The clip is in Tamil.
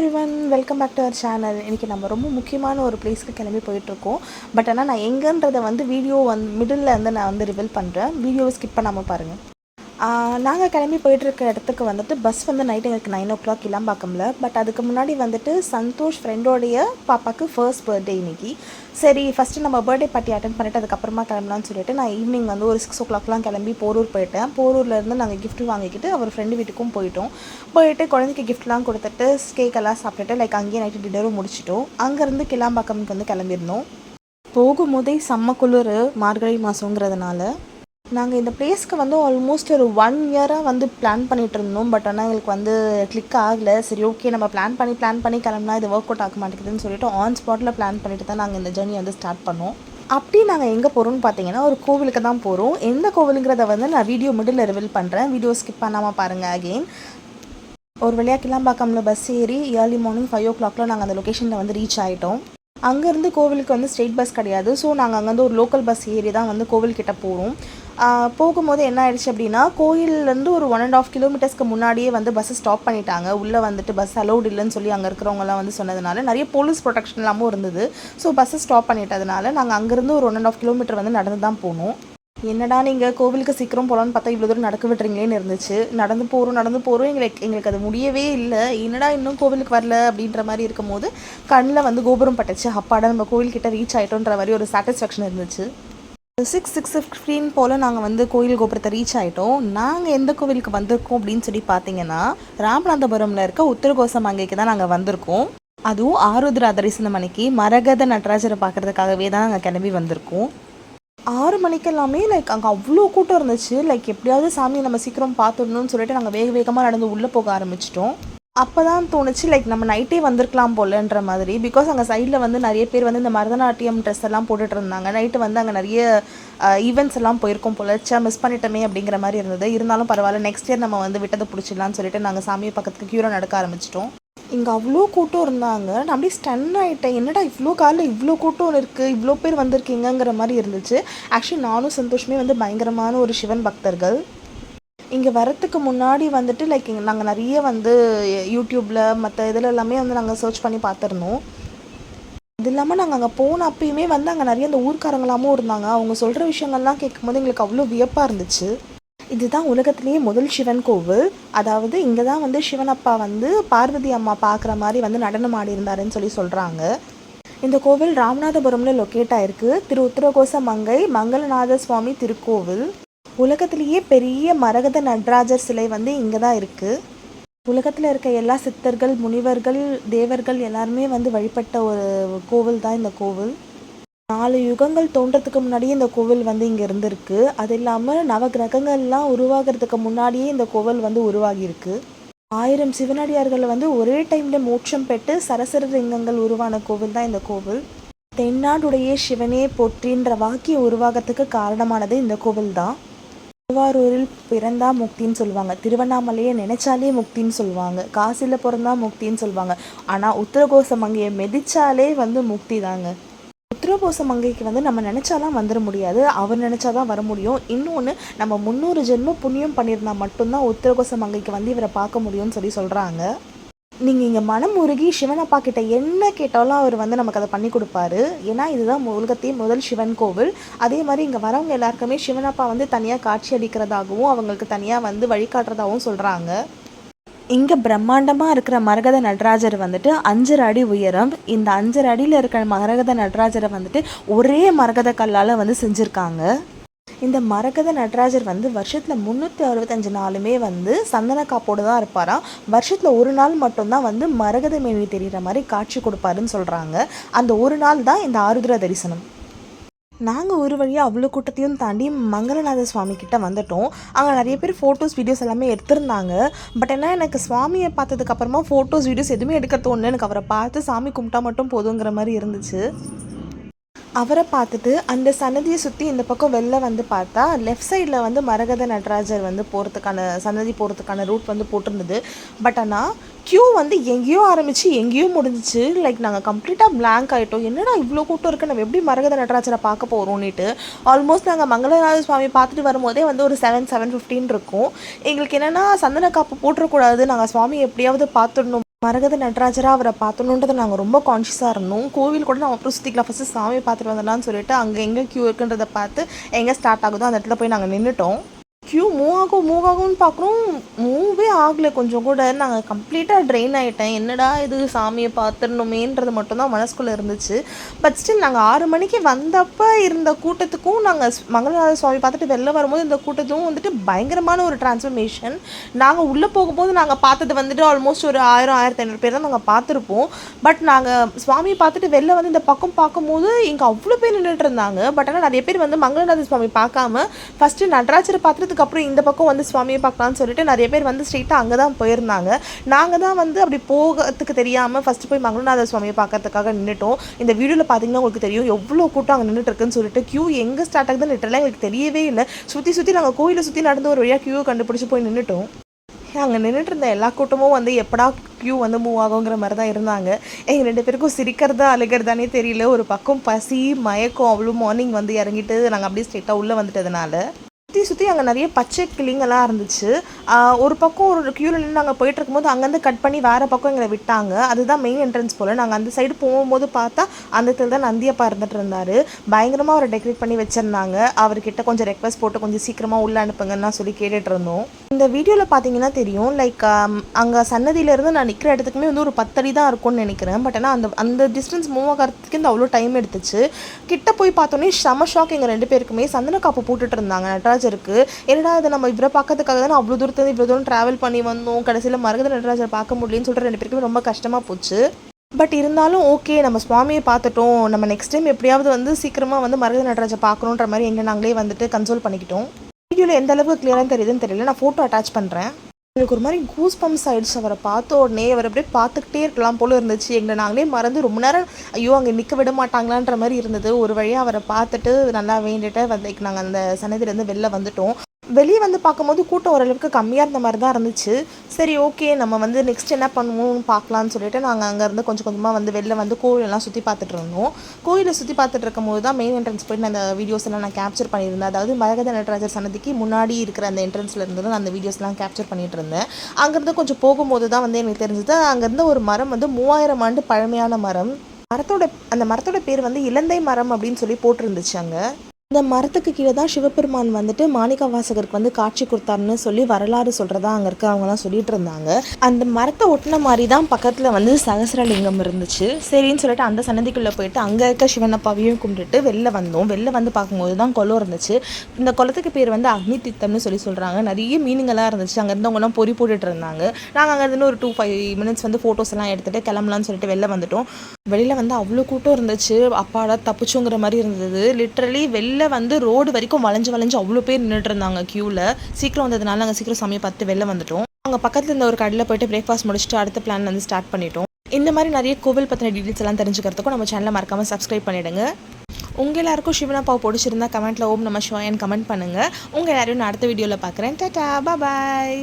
Everyone welcome back to our channel இன்றைக்கி நம்ம ரொம்ப முக்கியமான ஒரு பிளேஸ்க்கு கிளம்பி போயிட்டுருக்கோம். பட் ஆனால் நான் எங்கன்றதை வந்து வீடியோ வந்து மிடில் வந்து நான் வந்து ரிவீல் பண்ணுறேன் வீடியோவை ஸ்கிப் பண்ணாமல் பாருங்கள் நாங்கள் கிளம்பி போயிட்டுருக்க இடத்துக்கு வந்துட்டு பஸ் வந்து நைட் எங்களுக்கு நைன் ஓ கிளாக் இளம்பாக்கம்ல. பட் அதுக்கு முன்னாடி வந்துட்டு சந்தோஷ் ஃப்ரெண்டோடைய பாப்பாவுக்கு ஃபர்ஸ்ட் பர்த்டே இன்னைக்கு. சரி ஃபஸ்ட்டு நம்ம பர்த்டே பார்ட்டி அட்டன் பண்ணிட்டு அதுக்கப்புறமா கிளம்பலாம்னு சொல்லிட்டு நான் ஈவினிங் வந்து ஒரு சிக்ஸ் ஓ கிளாக்லாம் கிளம்பி போரூர் போயிட்டேன். போரூர்லேருந்து நாங்கள் கிஃப்ட் வாங்கிக்கிட்டு அவர் ஃப்ரெண்டு வீட்டுக்கும் போயிட்டோம். போயிட்டு குழந்தைக்கு கிஃப்ட்லாம் கொடுத்துட்டு கேக் எல்லாம் சாப்பிட்டுட்டு லைக் அங்கேயே நைட்டு டின்னரும் முடிச்சிட்டோம். அங்கேருந்து கிளாம்பாக்கம்க்கு வந்து கிளம்பியிருந்தோம். போகும்போதே செம்ம குளிர் மார்கழி மாதங்கிறதுனால நாங்கள் இந்த பிளேஸ்க்கு வந்து ஆல்மோஸ்ட் ஒரு ஒன் இயராக வந்து பிளான் பண்ணிட்டு இருந்தோம். பட் ஆனால் எங்களுக்கு வந்து கிளிக் ஆகலை. சரி ஓகே நம்ம பிளான் பண்ணி பிளான் பண்ணி கிளம்புனா இது ஒர்க் அவுட் ஆக மாட்டேங்குதுன்னு சொல்லிட்டு ஆன் ஸ்பாட்டில் பிளான் பண்ணிட்டு தான் நாங்கள் இந்த ஜேர்னி வந்து ஸ்டார்ட் பண்ணோம். அப்படி நாங்கள் எங்கே போகிறோம்னு பார்த்தீங்கன்னா ஒரு கோவிலுக்கு தான் போகிறோம் எந்த கோவிலுங்கிறத வந்து நான் வீடியோ மிடில் ரிவீல் பண்ணுறேன் வீடியோ ஸ்கிப் பண்ணாமல் பாருங்கள் அகெயின் ஒரு வழியாக கிளாம்பாக்கம்ல பஸ் ஏறி ஏர்லி மார்னிங் ஃபைவ் ஓ கிளாக்ல நாங்கள் அந்த லொக்கேஷனில் வந்து ரீச் ஆகிட்டோம் அங்கேருந்து கோவிலுக்கு வந்து ஸ்ட்ரெயிட் பஸ் கிடையாது. ஸோ நாங்கள் அங்கேருந்து ஒரு லோக்கல் பஸ் ஏறி தான் வந்து கோவில்கிட்ட போகிறோம் போகும்போது என்ன ஆயிடுச்சு அப்படின்னா கோயில்லேருந்து ஒரு ஒன் அண்ட் ஆஃப் கிலோமீட்டர்ஸ்க்கு முன்னாடியே வந்து பஸ்ஸை ஸ்டாப் பண்ணிட்டாங்க. உள்ளே வந்துட்டு பஸ் அலௌட் இல்லைன்னு சொல்லி அங்கே இருக்கிறவங்கலாம் வந்து சொன்னதுனால நிறைய போலீஸ் ப்ரொடெக்ஷன் இல்லாமல் இருந்தது. ஸோ பஸ்ஸை ஸ்டாப் பண்ணிட்டதுனால நாங்கள் அங்கேருந்து ஒரு ஒன் அண்ட் ஆஃப் கிலோமீட்டர் வந்து நடந்து தான் போனோம். என்னடா நீங்கள் கோவிலுக்கு சீக்கிரம் போகலான்னு பார்த்தா இவ்வளோ தூரம் நடக்க விட்டுறீங்களேன்னு இருந்துச்சு. நடந்து போகிறோம் நடந்து போகிறோம் எங்களுக்கு எங்களுக்கு அது முடியவே இல்லை. என்னடா இன்னும் கோவிலுக்கு வரல அப்படின்ற மாதிரி இருக்கும்போது கண்ணில் வந்து கோபுரம் பட்டுச்சு. அப்பாடா நம்ம கோவில்கிட்ட ரீச் ஆகிட்டோன்ற மாதிரி ஒரு சாட்டிஸ்ஃபேக்ஷன் இருந்துச்சு. சிக்ஸ் சிக்ஸ் ஃபிஃப்டீன் போல் நாங்கள் வந்து கோயில் கோபுரத்தை ரீச் ஆகிட்டோம் நாங்கள் எந்த கோவிலுக்கு வந்திருக்கோம் அப்படின்னு சொல்லி பார்த்தீங்கன்னா ராமநாதபுரமில் இருக்க உத்தரகோசம் அங்கேக்கு தான் நாங்கள் வந்திருக்கோம். அதுவும் ஆருத்ரா தரிசனம் அன்னைக்கு மரகத நடராஜரை பார்க்கறதுக்காகவே தான் நாங்கள் கிளம்பி வந்திருக்கோம். ஆறு மணிக்கெல்லாமே லைக் அங்கே அவ்வளோ கூட்டம் இருந்துச்சு. லைக் எப்படியாவது சாமியை நம்ம சீக்கிரம் பார்த்துடணும்னு சொல்லிட்டு நாங்கள் வேக வேகமாக நடந்து உள்ளே போக ஆரம்பிச்சிட்டோம். அப்போ தான் தோணுச்சு லைக் நம்ம நைட்டே வந்திருக்கலாம் போலன்ற மாதிரி. பிகாஸ் அங்கே சைடில் வந்து நிறைய பேர் வந்து இந்த மருதநாட்டியம் ட்ரெஸ் எல்லாம் போட்டுட்டு இருந்தாங்க. நைட்டு வந்து அங்கே நிறைய ஈவெண்ட்ஸ் எல்லாம் போயிருக்கோம் போல. சே மிஸ் பண்ணிட்டோமே அப்படிங்கிற மாதிரி இருந்தது. இருந்தாலும் பரவாயில்ல நெக்ஸ்ட் இயர் நம்ம வந்து விட்டதை பிடிச்சிடலாம்னு சொல்லிட்டு நாங்கள் சாமியை பக்கத்துக்கு க்யூராக நடக்க ஆரம்பிச்சிட்டோம். இங்கே அவ்வளோ கூட்டம் இருந்தாங்க. நான் அப்படியே ஸ்டன் ஆகிட்டேன் என்னடா இவ்வளோ காலில் இவ்வளோ கூட்டம் இருக்குது இவ்வளோ பேர் வந்திருக்கீங்கங்கிற மாதிரி இருந்துச்சு. ஆக்சுவலி நானும் சந்தோஷமே வந்து பயங்கரமான ஒரு சிவன் பக்தர்கள். இங்கே வரத்துக்கு முன்னாடி வந்துட்டு லைக் நாங்கள் நிறைய வந்து யூடியூப்பில் மற்ற இதில் எல்லாமே வந்து நாங்கள் சர்ச் பண்ணி பார்த்துருந்தோம். அது இல்லாமல் நாங்கள் அங்கே போன அப்பயுமே வந்து அங்கே நிறைய அந்த ஊர்க்காரங்களாமும் இருந்தாங்க. அவங்க சொல்கிற விஷயங்கள்லாம் கேட்கும்போது எங்களுக்கு அவ்வளோ வியப்பாக இருந்துச்சு. இதுதான் உலகத்திலேயே முதல் சிவன் கோவில். அதாவது இங்கே தான் வந்து சிவன் அப்பா வந்து பார்வதி அம்மா பார்க்குற மாதிரி வந்து நடனம் ஆடி இருந்தாருன்னு சொல்லி சொல்கிறாங்க இந்த கோவில் ராமநாதபுரம்ல லொக்கேட் ஆயிருக்கு. திரு உத்தரகோச மங்கை மங்களநாத சுவாமி திருக்கோவில். உலகத்திலேயே பெரிய மரகத நடராஜர் சிலை வந்து இங்கே தான் இருக்குது உலகத்தில் இருக்க எல்லா சித்தர்கள் முனிவர்கள் தேவர்கள் எல்லாருமே வந்து வழிபட்ட ஒரு கோவில் தான் இந்த கோவில். நாலு யுகங்கள் தோன்றதுக்கு முன்னாடியே இந்த கோவில் வந்து இங்கே இருந்திருக்கு. அது இல்லாமல் நவ கிரகங்கள்லாம் உருவாகிறதுக்கு முன்னாடியே இந்த கோவில் வந்து உருவாகியிருக்கு. ஆயிரம் சிவனடியார்கள் வந்து ஒரே டைமில் மோட்சம் பெற்று சரசர லிங்கங்கள் உருவான கோவில் தான் இந்த கோவில். தென்னாடுடைய சிவனே போற்றின்ற வாக்கியம் உருவாகத்துக்கு காரணமானது இந்த கோவில் தான். திருவாரூரில் பிறந்தா முக்தின்னு சொல்லுவாங்க. திருவண்ணாமலையை நினைச்சாலே முக்தின்னு சொல்லுவாங்க. காசியில் பிறந்தா முக்தின்னு சொல்லுவாங்க. ஆனால் உத்தரகோச மங்கையை மிதிச்சாலே வந்து முக்தி தாங்க. உத்தரகோச மங்கைக்கு வந்து நம்ம நினச்சாலாம் வந்துட முடியாது. அவர் நினைச்சாதான் வர முடியும். இன்னொன்று நம்ம முந்நூறு ஜென்ம புண்ணியம் பண்ணியிருந்தா மட்டும்தான் உத்தரகோச மங்கைக்கு வந்து இவரை பார்க்க முடியும்னு சொல்லி சொல்கிறாங்க நீங்கள் இங்கே மனம் உருகி சிவனப்பா கிட்ட என்ன கேட்டாலும் அவர் வந்து நமக்கு அதை பண்ணி கொடுப்பாரு. ஏன்னா இதுதான் உலகத்தையும் முதல் சிவன் கோவில். அதே மாதிரி இங்கே வரவங்க எல்லாருக்குமே சிவனப்பா வந்து தனியாக காட்சி அளிக்கிறதாகவும் அவங்களுக்கு தனியாக வந்து வழிகாட்டுறதாகவும் சொல்கிறாங்க இங்கே பிரம்மாண்டமாக இருக்கிற மரகத நடராஜர் வந்துட்டு அஞ்சரை அடி உயரம். இந்த அஞ்சரை அடியில் இருக்கிற மரகத நடராஜரை வந்துட்டு ஒரே மரகத கல்லால் வந்து செஞ்சுருக்காங்க. இந்த மரகத நடராஜர் வந்து வருஷத்தில் முந்நூற்றி அறுபத்தஞ்சு நாளுமே வந்து சந்தன காப்போடு தான் இருப்பாராம் வருஷத்தில் ஒரு நாள் மட்டும்தான் வந்து மரகத மேனி தெரிகிற மாதிரி காட்சி கொடுப்பாருன்னு சொல்கிறாங்க அந்த ஒரு நாள் தான் இந்த ஆருத்ர தரிசனம். நாங்கள் ஒரு வழியாக அவ்வளோ கூட்டத்தையும் தாண்டி மங்களநாத சுவாமி கிட்டே வந்துட்டோம். அங்கே நிறைய பேர் ஃபோட்டோஸ் வீடியோஸ் எல்லாமே எடுத்திருந்தாங்க. பட் என்ன எனக்கு சுவாமியை பார்த்ததுக்கப்புறமா ஃபோட்டோஸ் வீடியோஸ் எதுவுமே எடுக்க தோணல. எனக்கு அவரை பார்த்து சாமி கும்பிட்டா மட்டும் போதுங்கிற மாதிரி இருந்துச்சு. அவரை பார்த்துட்டு அந்த சன்னதியை சுற்றி இந்த பக்கம் வெளில வந்து பார்த்தா லெஃப்ட் சைடில் வந்து மரகத நடராஜர் வந்து போகிறதுக்கான சன்னதி போகிறதுக்கான ரூட் வந்து போட்டிருந்தது. பட் ஆனால் க்யூ வந்து எங்கேயோ ஆரம்பித்து எங்கேயோ முடிஞ்சிச்சு. லைக் நாங்கள் கம்ப்ளீட்டாக பிளாங்க் ஆகிட்டோம் என்னடா இவ்வளோ கூட்டம் இருக்குது நம்ம எப்படி மரகத நடராஜரை பார்க்க போகிறோம்னுட்டு ஆல்மோஸ்ட் நாங்கள் மங்களநாத சுவாமி பார்த்துட்டு வரும்போதே வந்து ஒரு செவன் செவன் ஃபிஃப்டின் இருக்கும். எங்களுக்கு என்னென்னா சந்தன காப்பு போட்டுறக்கூடாது நாங்கள் சுவாமி எப்படியாவது பார்த்துடணும். மரகத நடராஜராக அவரை பார்த்தணுன்றது நாங்கள் ரொம்ப கான்ஷியஸாக இருந்தோம். கோவில் கூட நம்ம அப்புறம் சுற்றிக்கலாம் ஃபஸ்ட்டு சாமி பார்த்துட்டு வந்துடலாம்னு சொல்லிட்டு அங்கே எங்கே க்யூ இருக்குன்றதை பார்த்து எங்கே ஸ்டார்ட் ஆகுதோ அந்த இடத்துல போய் நாங்கள் நின்றுட்டோம் க்யூ மூவ் ஆகும் மூவ் ஆகும்னு பார்க்குறோம் மூவே ஆகலை. கொஞ்சம் கூட நாங்கள் கம்ப்ளீட்டாக ட்ரெயின் ஆகிட்டேன் என்னடா இது சாமியை பார்த்துடணுமேன்றது மட்டும்தான் மனசுக்குள்ளே இருந்துச்சு. பட் ஸ்டில் நாங்கள் ஆறு மணிக்கு வந்தப்போ இருந்த கூட்டத்துக்கும் நாங்கள் மங்களநாத சுவாமி பார்த்துட்டு வெளில வரும்போது இந்த கூட்டத்துக்கும் வந்துட்டு பயங்கரமான ஒரு டிரான்ஸ்ஃபர்மேஷன் நாங்கள் உள்ளே போகும்போது நாங்கள் பார்த்தது வந்துட்டு ஆல்மோஸ்ட் ஒரு ஆயிரம் ஆயிரத்தி ஐநூறு பேர் தான் நாங்கள் பார்த்துருப்போம். பட் நாங்கள் சுவாமியை பார்த்துட்டு வெளில வந்து இந்த பக்கம் பார்க்கும்போது இங்கே அவ்வளோ பேர் நின்றுட்டு இருந்தாங்க. பட் ஆனால் நிறைய பேர் வந்து மங்களநாத சுவாமி பார்க்காம ஃபஸ்ட்டு நடராஜரை பார்த்துட்டு அதுக்கப்புறம் இந்த பக்கம் வந்து சுவாமியை பார்க்கலான்னு சொல்லிட்டு நிறைய பேர் வந்து ஸ்ட்ரெயிட்டாக அங்கே தான் போயிருந்தாங்க. நாங்கள் தான் வந்து அப்படி போகிறதுக்கு தெரியாமல் ஃபஸ்ட்டு போய் மங்களநாத சுவாமியை பார்க்கறதுக்காக நின்றுட்டோம் இந்த வீடியோவில் பார்த்தீங்கன்னா உங்களுக்கு தெரியும் எவ்வளோ கூட்டம் அங்கே நின்றுட்டு இருக்குன்னு சொல்லிட்டு க்யூ எங்கே ஸ்டார்ட் ஆகுதுன்னு லிட்டரலாக எங்களுக்கு தெரியவே இல்லை. சுற்றி சுற்றி நாங்கள் கோயிலை சுற்றி நடந்து ஒரு வழியாக க்யூவை கண்டுபிடிச்சி போய் நின்றுட்டோம் அங்கே நின்றுட்டு இருந்த எல்லா கூட்டமும் வந்து எப்படா க்யூ வந்து மூவ் ஆகுங்கிற மாதிரி தான் இருந்தாங்க. எங்கள் ரெண்டு பேருக்கும் சிரிக்கிறதா அழுகிறதானே தெரியல. ஒரு பக்கம் பசி மயக்கம் அவ்வளோ மார்னிங் வந்து இறங்கிட்டு நாங்கள் அப்படியே ஸ்ட்ரெயிட்டாக உள்ளே வந்துட்டதுனால. சுற்றி சுற்றி அங்கே நிறைய பச்சை கிளிங்கெல்லாம் இருந்துச்சு. ஒரு பக்கம் ஒரு க்யூவில் நின்று நாங்கள் போயிட்டு இருக்கும்போது அங்கேருந்து கட் பண்ணி வேறு பக்கம் எங்களை விட்டாங்க. அதுதான் மெயின் என்ட்ரன்ஸ் போல். நாங்கள் அந்த சைடு போகும்போது பார்த்தா அந்த இடத்துல தான் நந்தியப்பா இருந்துட்டு இருந்தார். பயங்கரமாக அவரை டெக்கரேட் பண்ணி வச்சுருந்தாங்க. அவர்கிட்ட கொஞ்சம் ரெக்வஸ்ட் போட்டு கொஞ்சம் சீக்கிரமாக உள்ளே அனுப்புங்கன்னு சொல்லி கேட்டுட்டு இருந்தோம். இந்த வீடியோவில் பார்த்தீங்கன்னா தெரியும் லைக் அங்கே சன்னதியிலேருந்து நான் நிற்கிற இடத்துக்குமே வந்து ஒரு பத்தடி தான் இருக்கும்னு நினைக்கிறேன். பட் ஆனால் அந்த அந்த டிஸ்டன்ஸ் மூவ் ஆகிறதுக்கு இந்த அவ்வளோ டைம் எடுத்துச்சு. கிட்ட போய் பார்த்தோன்னே செம ஷாக் எங்கள் ரெண்டு பேருக்குமே சந்தன காப்பு போட்டுட்டு இருந்தாங்க நடராஜருக்கு. என்னடா இது நம்ம இவரை பார்க்கறதுக்காக தான் அவ்வளோ தூரத்துலேருந்து இவ்வளோ தூரம் ட்ராவல் பண்ணி வந்தோம். கடைசியில் மரகத நடராஜர் பார்க்க முடியலன்னு சொல்லிட்டு ரெண்டு பேருக்குமே ரொம்ப கஷ்டமாக போச்சு. பட் இருந்தாலும் ஓகே நம்ம சுவாமியை பார்த்துட்டோம். நம்ம நெக்ஸ்ட் டைம் எப்படியாவது வந்து சீக்கிரமாக வந்து மரகத நடராஜை பார்க்கணுன்ற மாதிரி எங்கே நாங்களே வந்துட்டு கன்சோல் பண்ணிக்கிட்டோம். வீடியோவில் எந்த அளவுக்கு கிளியராக தெரியுதுன்னு தெரியல. நான் ஃபோட்டோ அட்டாச் பண்ணுறேன் எனக்கு ஒரு மாதிரி கூஸ் பம்ப்ஸ் ஆயிடுச்சு. அவரை பார்த்த உடனே அவர் அப்படியே பார்த்துக்கிட்டே இருக்கலாம் போல இருந்துச்சு. எங்களை நாங்களே மறந்து ரொம்ப நேரம் ஐயோ அங்கே நிற்க விட மாட்டாங்களான்ற மாதிரி இருந்தது. ஒரு வழியாக அவரை பார்த்துட்டு நல்லா வேண்டிட்டு வந்து நாங்கள் அந்த சன்னதிலேருந்து வெளில வந்துட்டோம். வெளியே வந்து பார்க்கும்போது கூட்டம் ஓரளவுக்கு கம்மியாக இருந்த மாதிரி தான் இருந்துச்சு. சரி ஓகே நம்ம வந்து நெக்ஸ்ட் என்ன பண்ணுவோம்னு பார்க்கலான்னு சொல்லிட்டு நாங்கள் அங்கேருந்து கொஞ்சம் கொஞ்சமாக வந்து வெளில வந்து கோயிலெல்லாம் சுற்றி பார்த்துட்டு இருந்தோம். கோயிலை சுற்றி பார்த்துட்டு இருக்கும்போது தான் மெயின் என்ட்ரன்ஸ் போயிட்டு நான் அந்த வீடியோஸ் எல்லாம் நான் கேப்சர் பண்ணியிருந்தேன். அதாவது மரகத நடராஜர் சன்னதிக்கு முன்னாடி இருக்கிற அந்த என்ட்ரன்ஸில் இருந்து நான் அந்த வீடியோஸ்லாம் கேப்சர் பண்ணிட்டு இருந்தேன். அங்கேருந்து கொஞ்சம் போகும்போது தான் வந்து எனக்கு தெரிஞ்சது அங்கேருந்து ஒரு மரம் வந்து மூவாயிரம் ஆண்டு பழமையான மரம். மரத்தோட அந்த மரத்தோட பேர் வந்து இலந்தை மரம் அப்படின்னு சொல்லி போட்டிருந்துச்சு அங்கே. இந்த மரத்துக்கு கீழே தான் சிவபெருமான் வந்துட்டு மாணிக்க வாசகருக்கு வந்து காட்சி கொடுத்தாருன்னு சொல்லி வரலாறு சொல்கிறதா அங்கே இருக்கிறவங்கலாம் சொல்லிட்டு இருந்தாங்க. அந்த மரத்தை ஒட்டின மாதிரி தான் பக்கத்தில் வந்து சகசரலிங்கம் இருந்துச்சு. சரின்னு சொல்லிட்டு அந்த சன்னதிக்குள்ளே போயிட்டு அங்கே இருக்க சிவனப்பாவையும் கும்பிட்டுட்டு வெளில வந்தோம். வெளில வந்து பார்க்கும்போது தான் குளம் இருந்துச்சு. இந்த குளத்துக்கு பேர் வந்து அக்னி தித்தம்னு சொல்லி சொல்கிறாங்க நிறைய மீனுங்கள்லாம் இருந்துச்சு. அங்கே இருந்தவங்கலாம் பொறி போட்டுட்டு இருந்தாங்க. நாங்கள் அங்கே இருந்து ஒரு டூ ஃபைவ் மினிட்ஸ் வந்து ஃபோட்டோஸ் எல்லாம் எடுத்துகிட்டு கிளம்பலாம்னு சொல்லிட்டு வெளில வந்துட்டோம். வெளியில் வந்து அவ்வளோ கூட்டம் இருந்துச்சு. அப்பாடா தப்பிச்சோங்கிற மாதிரி இருந்தது. லிட்ரலி வெளில வந்து ரோடு வரைக்கும் வளைஞ்சு வளைஞ்சு அவ்வளோ பேர் நின்றுட்டு இருந்தாங்க க்யூவில் சீக்கிரம் வந்ததுனால நாங்கள் சீக்கிரம் சமயம் பார்த்து வெளில வந்துட்டோம். அங்கே பக்கத்தில் இருந்த ஒரு கடையில் போயிட்டு பிரேக்ஃபாஸ்ட் முடிச்சுட்டு அடுத்த பிளான் வந்து ஸ்டார்ட் பண்ணிட்டோம். இந்த மாதிரி நிறைய கோவில் பற்றின டீட்டெயில்ஸ் எல்லாம் தெரிஞ்சுக்கிறதுக்கும் நம்ம சேனலை மறக்காமல் சப்ஸ்கிரைப் பண்ணிடுங்க. உங்கள் எல்லாருக்கும் சிவனப்பாவை பிடிச்சிருந்தா கமெண்ட்டில் ஓம் நம்ம ஷோயன் கமெண்ட் பண்ணுங்கள் உங்கள் எல்லாரையும் நான் அடுத்த வீடியோவில் பார்க்குறேன். டாட்டா பாய்